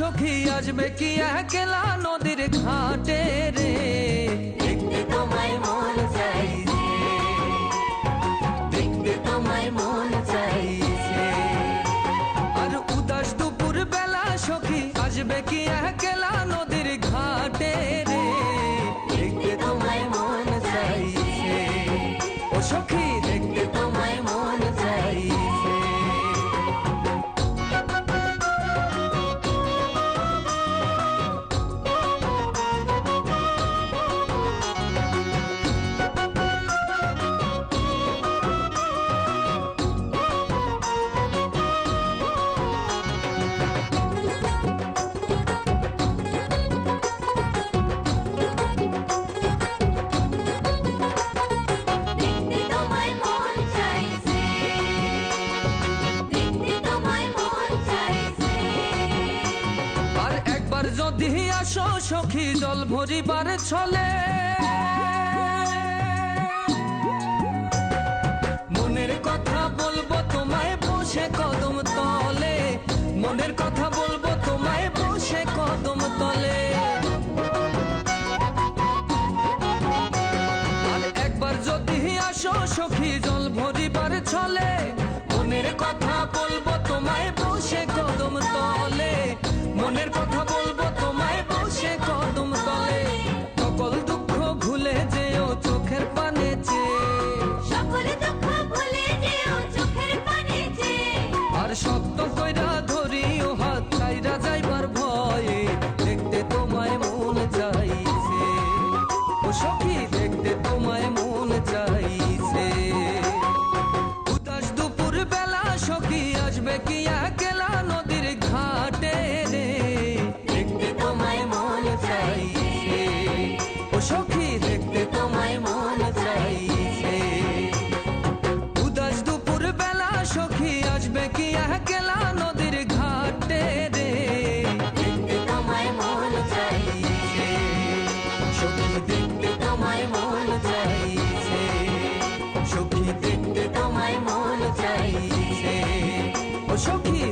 সখী আসবে কি একলা নদীর ঘাটে রে। দেখতে তোমায় মন চাইছে। দেখতে তোমায় মন চাইছে। আর উদাস দুপুর বেলা সখী আসবে কি একলা যদি আসো সখী জল ভরিবার ছলে, মনের কথা বলব তোমায় বসে কদম তলে, মনের কথা সখী দেখতে তোমায় মন চাইছে। উদাস দুপুর বেলা সখী আসবে কি একলা নদীর ঘাটে রে? দেখতে তোমায় মন চাইছে। সখী